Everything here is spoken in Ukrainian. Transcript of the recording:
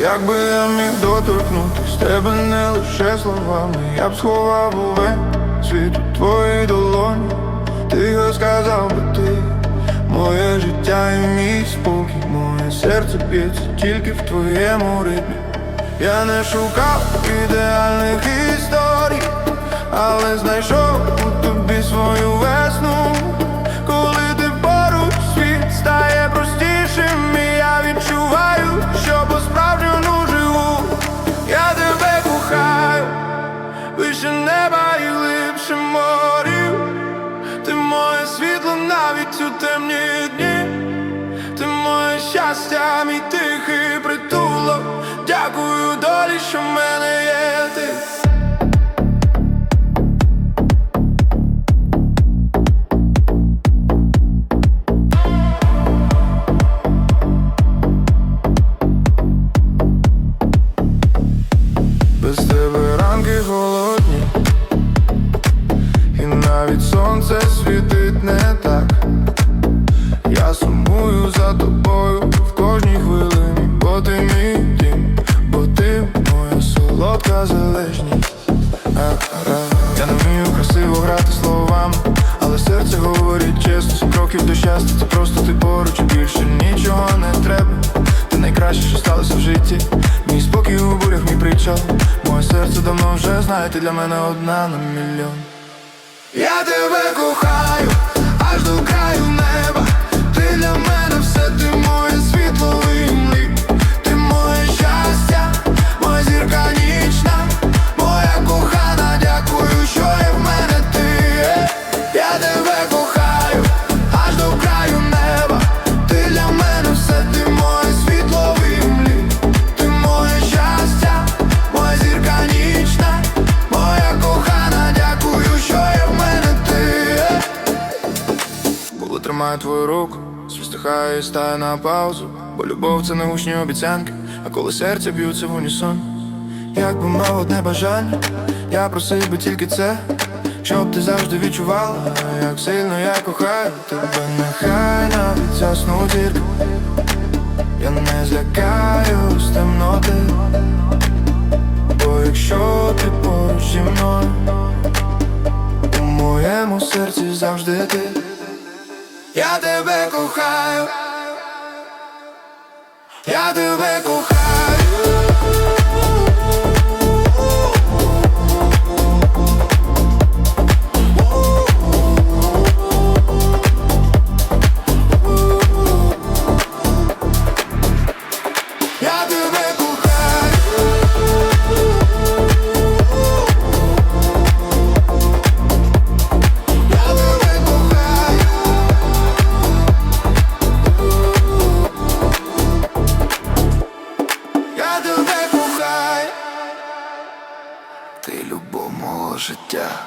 Якби я міг доторкнутись тебе не лише словами, я б сховав увесь світ у твоїй долоні. Тихо сказав би ти, моє життя і мій спокій, моє серце б'ється тільки в твоєму ритмі. Я не шукав ідеальних навіть у темні дні. Ти моє щастя, мій тихий притулок. Дякую долі, що в мене є ти. Без тебе ранки голодні, і навіть сонце світить не так. Я сумую за тобою в кожній хвилині, бо ти мій дім, бо ти моя солодка залежність. Я не вмію красиво грати словами, але серце говорить чесно, кроків до щастя, це просто ти поруч більше нічого не треба. Ти найкраще, що сталося в житті. Мій спокій у бурях, мій причал. Моє серце давно вже знає, ти для мене одна на мільйон. Я тебе кохаю, аж до краю неба. Тримаю твою руку, світ стихає і стає на паузу, бо любов це не гучні обіцянки, а коли серце б'ються в унісон. Якби мав одне бажання, я просив би тільки це, щоб ти завжди відчувала, як сильно я кохаю тебе, нехай навіть заснуть зірки Я не злякаю з темноти, бо якщо ти поруч зі мною у моєму серці завжди ти. Я тебе кохаю. Я тебе кохаю. життя.